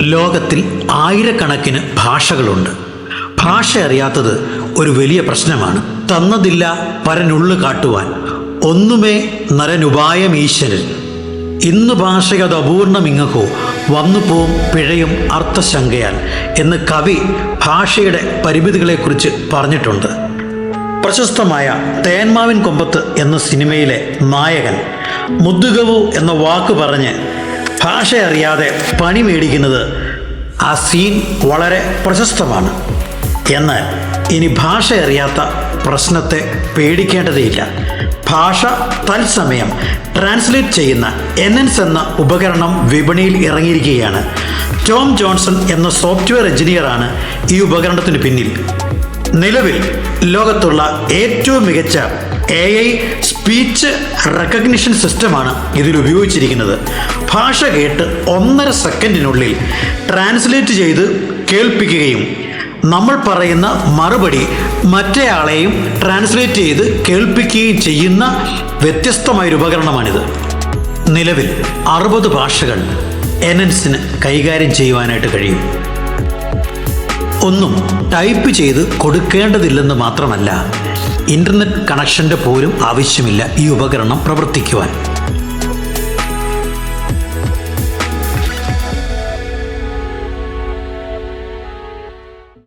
ലോകത്തിൽ ആയിരക്കണക്കിന് ഭാഷകളുണ്ട്. ഭാഷ അറിയാത്തത് ഒരു വലിയ പ്രശ്നമാണ്. തന്നതില്ല പരനുള്ളു കാട്ടുവാൻ. ഒന്നുമേ നരനുപായം ഈശ്വരൻ. ഇന്ന് ഭാഷയത് അപൂർണമിങ്ങഹോ. വന്നു പോവും പിഴയും അർത്ഥശങ്കയാൽ എന്ന് കവി ഭാഷയുടെ പരിമിതികളെക്കുറിച്ച് പറഞ്ഞിട്ടുണ്ട്. പ്രശസ്തമായ തേന്മാവിൻ കൊമ്പത്ത് എന്ന സിനിമയിലെ നായകൻ മുദ്ദുകവു എന്ന വാക്ക് പറഞ്ഞ് ഭാഷ അറിയാതെ പണി മേടിക്കുന്നത് ആ സീൻ വളരെ പ്രശസ്തമാണ്. എന്നാൽ ഇനി ഭാഷ അറിയാത്ത പ്രശ്നത്തെ പേടിക്കേണ്ടതേയില്ല. ഭാഷ തത്സമയം ട്രാൻസ്ലേറ്റ് ചെയ്യുന്ന എൻഎൻസ് എന്ന ഉപകരണം വിപണിയിൽ ഇറങ്ങിയിരിക്കുകയാണ്. ടോം ജോൺസൺ എന്ന സോഫ്റ്റ്വെയർ എഞ്ചിനീയറാണ് ഈ ഉപകരണത്തിന് പിന്നിൽ. നിലവിൽ ലോകത്തുള്ള ഏറ്റവും മികച്ച എ ഐ സ്പീച്ച് റെക്കഗ്നിഷൻ സിസ്റ്റമാണ് ഇതിൽ ഉപയോഗിച്ചിരിക്കുന്നത്. ഭാഷ കേട്ട് ഒന്നര സെക്കൻഡിനുള്ളിൽ ട്രാൻസ്ലേറ്റ് ചെയ്ത് കേൾപ്പിക്കുകയും നമ്മൾ പറയുന്ന മറുപടി മറ്റേയാളെയും ട്രാൻസ്ലേറ്റ് ചെയ്ത് കേൾപ്പിക്കുകയും ചെയ്യുന്ന വ്യത്യസ്തമായൊരു ഉപകരണമാണിത്. നിലവിൽ അറുപത് ഭാഷകൾ എനൻസിന് കൈകാര്യം ചെയ്യുവാനായിട്ട് കഴിയും. ഒന്നും ടൈപ്പ് ചെയ്ത് കൊടുക്കേണ്ടതില്ലെന്ന് മാത്രമല്ല ഇന്റർനെറ്റ് കണക്ഷന്റെ പോലും ആവശ്യമില്ല ഈ ഉപകരണം പ്രവർത്തിക്കുവാൻ.